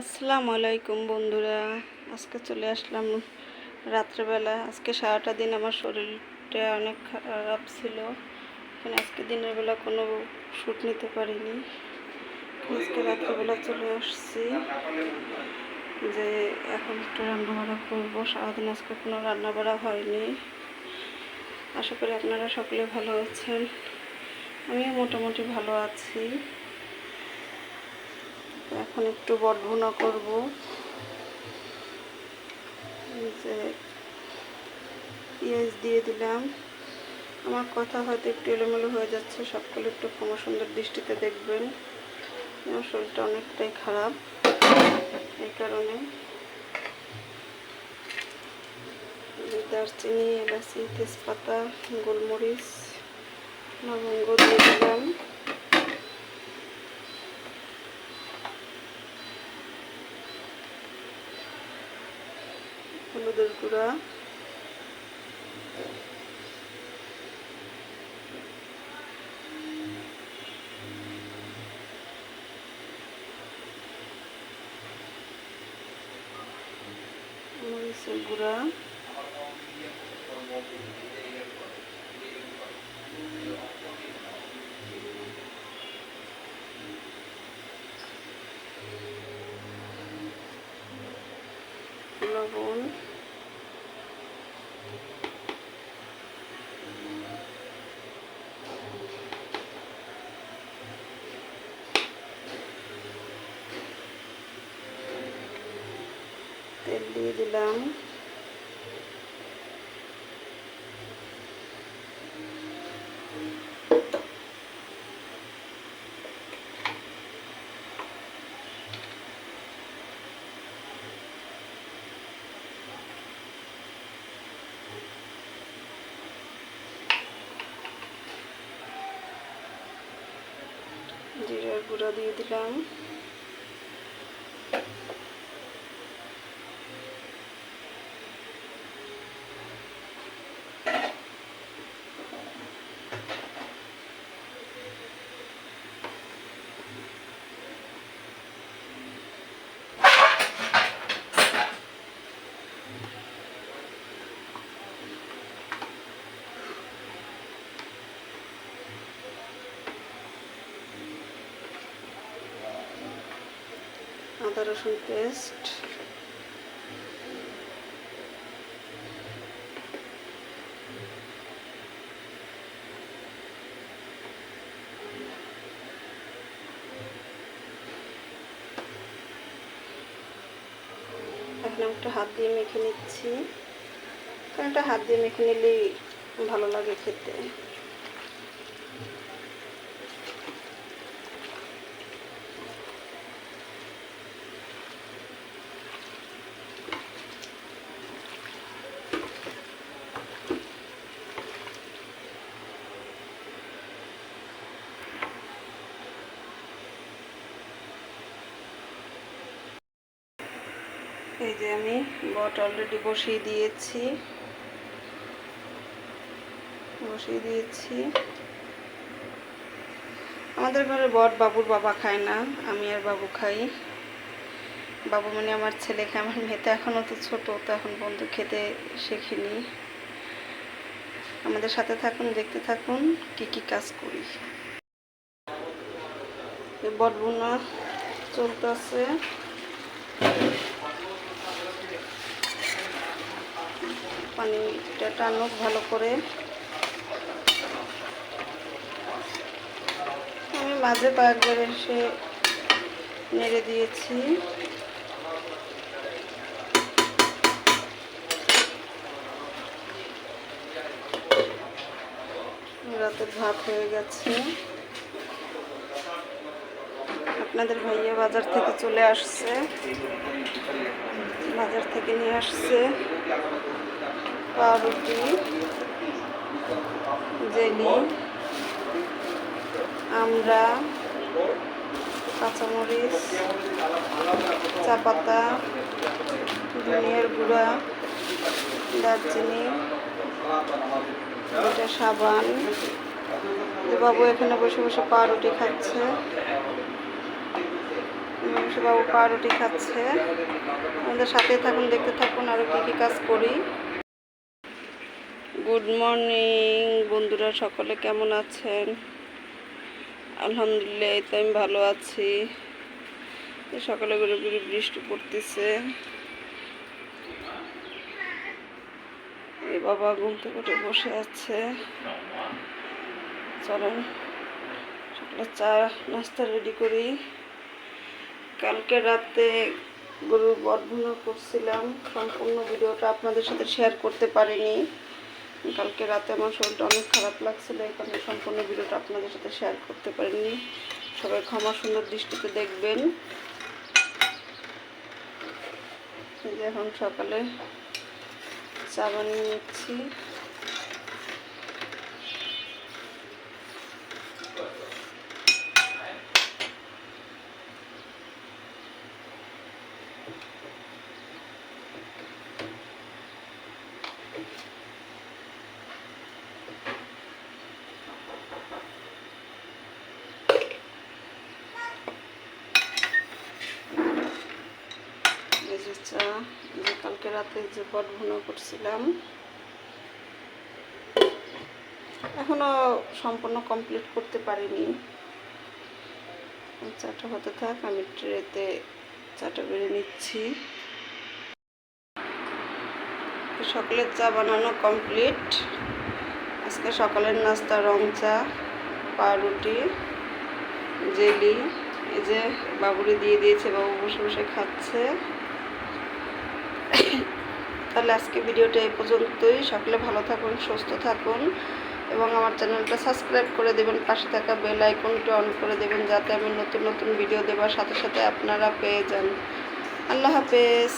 আসসালামু আলাইকুম বন্ধুরা। আজকে চলে আসলাম রাত্রেবেলা। আজকে সারাটা দিন আমার শরীরটা অনেক খারাপ ছিল। কিন্তু আজকে দিনের বেলা কোনো শ্যুট নিতে পারিনি। আজকে রাত্রেবেলা চলে আসছি যে এখন একটু রান্না বাড়া করব। সারাদিন আজকে কোনো রান্না বাড়া হয়নি। আশা করি আপনারা সকলে ভালো আছেন। আমিও মোটামুটি ভালো আছি। এখন একটু বটভুনা করব। যে পেঁয়াজ দিয়ে দিলাম। আমার কথা হয়তো একটু এলোমেলো হয়ে যাচ্ছে সকলে একটু ক্ষমা সুন্দর দৃষ্টিতে দেখবেন। আমার শরীরটা অনেকটাই খারাপ এই কারণে। দারচিনি, এলাচি, তেজপাতা, গোলমরিচ, লবঙ্গ দিয়ে দিলাম। হলুদের গুঁড়া। মরিচের গুঁড়া। লবণ। দিয়ে দিলাম। জিরার গুঁড়া দিয়ে দিলাম। আদা রসুন পেস্ট এখন একটা হাত দিয়ে মেখে নিচ্ছি। কারণ এটা হাত দিয়ে মেখে নিলেই ভালো লাগে খেতে। এই যে আমি বট অলরেডি বসিয়ে দিয়েছি। বসিয়ে দিয়েছি। আমাদের ঘরে বট বাবুর বাবা খায় না, আমি আর বাবু খাই। বাবু মানে আমার ছেলে খায়, আমার মেয়ে তো এখনও তো ছোটো, তো এখন বন্ধু খেতে শেখেনি। আমাদের সাথে থাকুন, দেখতে থাকুন, কি কি কাজ করি। বট বোনা চলতেছে। পানিটা টানুক ভালো করে। আমি মাঝে কয়েকবার এসে নেড়ে দিয়েছি। রাতের ভাত হয়ে গেছে। আপনাদের ভাইয়া বাজার থেকে চলে আসছে। বাজার থেকে নিয়ে আসছে। পাউরুটি, জেলি আমরা কাঁচামরিচ চা পাতা ধনিয়ার গুঁড়া, দারচিনি এটা সাবান। বাবু এখানে বসে বসে পাউরুটি খাচ্ছে। বাবু পাউরুটি খাচ্ছে। আমাদের সাথে থাকুন, দেখতে থাকুন আরও কী কী কাজ করি। গুড মর্নিং বন্ধুরা, সকলে কেমন আছেন? আলহামদুলিল্লাহ, এই তো আমি ভালো আছি। সকালে ঘুরে ঘুরে বৃষ্টি পড়তেছে। এই বাবা ঘুম থেকে উঠে বসে আছে। চলেন, সকালে চা, নাস্তা রেডি করি। কালকে রাতে গরুর বটভুনা করছিলাম। সম্পূর্ণ ভিডিওটা আপনাদের সাথে শেয়ার করতে পারিনি। কালকে রাতে আমার শরীরটা অনেক খারাপ লাগছিল, এই কারণে সম্পূর্ণ ভিডিওটা আপনাদের সাথে শেয়ার করতে পারিনি। সবাই ক্ষমা সুন্দর দৃষ্টিতে দেখবেন। এখন সকালে চা বানিয়ে নিচ্ছি। এই যে কালকে রাতে যে বট ভুনা করছিলাম, এখনও সম্পূর্ণ কমপ্লিট করতে পারিনি। চাটা হতে থাক, আমি ট্রেতে চাটা বেড়ে নিচ্ছি। সকালের চা বানানো কমপ্লিট আজকে সকালের নাস্তা, রং চা পাউরুটি জেলি, এই যে বাবুরে দিয়ে দিয়েছে, বাবু বসে বসে খাচ্ছে। তাহলে আজকে ভিডিওটা এই পর্যন্তই। সকলে ভালো থাকুন, সুস্থ থাকুন এবং আমার চ্যানেলটা সাবস্ক্রাইব করে দেবেন, পাশে থাকা বেল আইকনটি অন করে দেবেন যাতে আমি নতুন নতুন ভিডিও দেওয়ার সাথে সাথে আপনারা পেয়ে যান। আল্লাহ হাফেজ।